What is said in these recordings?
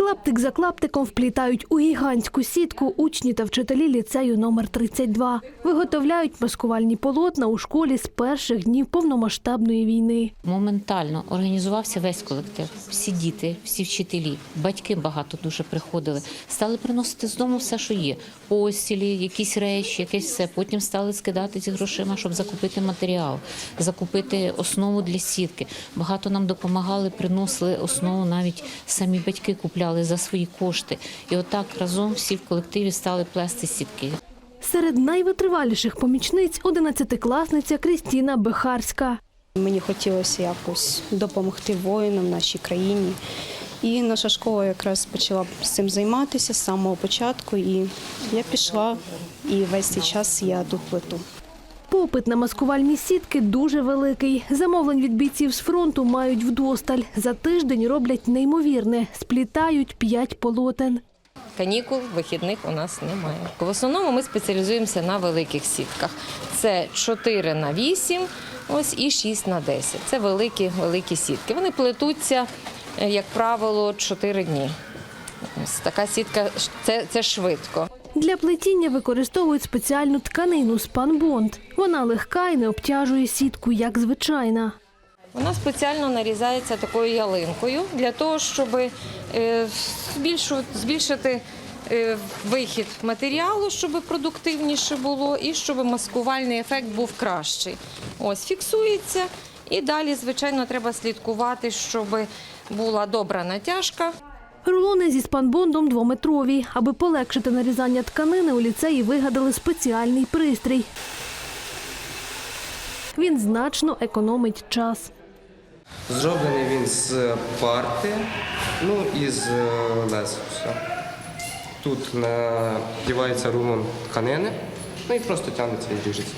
Клаптик за клаптиком вплітають у гігантську сітку учні та вчителі ліцею номер 32. Виготовляють маскувальні полотна у школі з перших днів повномасштабної війни. Моментально організувався весь колектив, всі діти, всі вчителі, батьки багато дуже приходили. Стали приносити з дому все, що є: постілі, якісь речі, якесь все. Потім стали скидати ці грошима, щоб закупити матеріал, закупити основу для сітки. Багато нам допомагали, приносили основу, навіть самі батьки купляли за свої кошти. І отак разом всі в колективі стали плести сітки. Серед найвитриваліших помічниць – одинадцятикласниця Крістіна Бехарська. Мені хотілося якось допомогти воїнам нашій країні. І наша школа якраз почала з цим займатися з самого початку. І я пішла, і весь цей час я тут плету. Попит на маскувальні сітки дуже великий. Замовлень від бійців з фронту мають вдосталь. За тиждень роблять неймовірне – сплітають п'ять полотен. Канікул вихідних у нас немає. В основному ми спеціалізуємося на великих сітках. Це 4 на 8, ось і 6 на 10. Це великі великі сітки. Вони плетуться, е, як правило, 4 дні. Ось така сітка це, це швидко. Для плетіння використовують спеціальну тканину спанбонд. Вона легка і не обтяжує сітку, як звичайна. Вона спеціально нарізається такою ялинкою для того, щоб е, збільшити е, вихід матеріалу, щоб продуктивніше було, і щоб маскувальний ефект був кращий. Ось фіксується, і далі, звичайно, треба слідкувати, щоб була добра натяжка. Рулони зі спанбондом двометрові. Аби полегшити нарізання тканини, у ліцеї вигадали спеціальний пристрій. Він значно економить час. Зроблений він з парти, ну і з е, лесусу. Тут надівається рулон тканини, ну і просто тягнеться і ріжеться.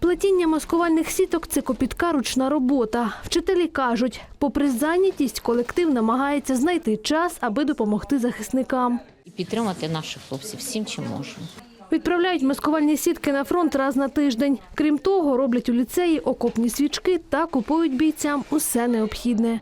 Плетіння маскувальних сіток – це копітка ручна робота. Вчителі кажуть, попри зайнятість, колектив намагається знайти час, аби допомогти захисникам. І підтримати наших хлопців всім, чим можемо. Відправляють маскувальні сітки на фронт раз на тиждень. Крім того, роблять у ліцеї окопні свічки та купують бійцям усе необхідне.